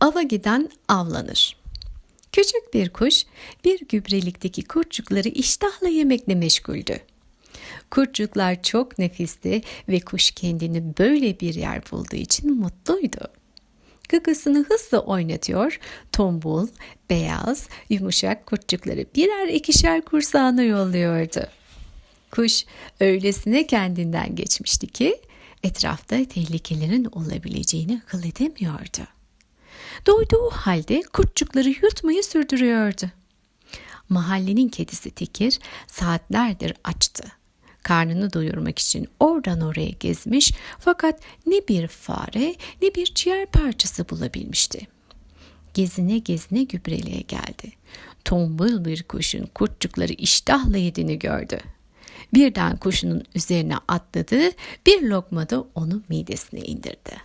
Ava giden avlanır. Küçük bir kuş bir gübrelikteki kurtçukları iştahla yemekle meşguldü. Kurtçuklar çok nefisti ve kuş kendini böyle bir yer bulduğu için mutluydu. Gıgısını hızla oynatıyor, tombul, beyaz, yumuşak kurtçukları birer ikişer kursağına yolluyordu. Kuş öylesine kendinden geçmişti ki etrafta tehlikelerin olabileceğini akıl edemiyordu. Doyduğu halde kurtçukları yutmayı sürdürüyordu. Mahallenin kedisi Tekir saatlerdir açtı. Karnını doyurmak için oradan oraya gezmiş fakat ne bir fare ne bir ciğer parçası bulabilmişti. Gezine gezine gübreliğe geldi. Tombul bir kuşun kurtçukları iştahla yediğini gördü. Birden kuşunun üzerine atladı, bir lokma da onu midesine indirdi.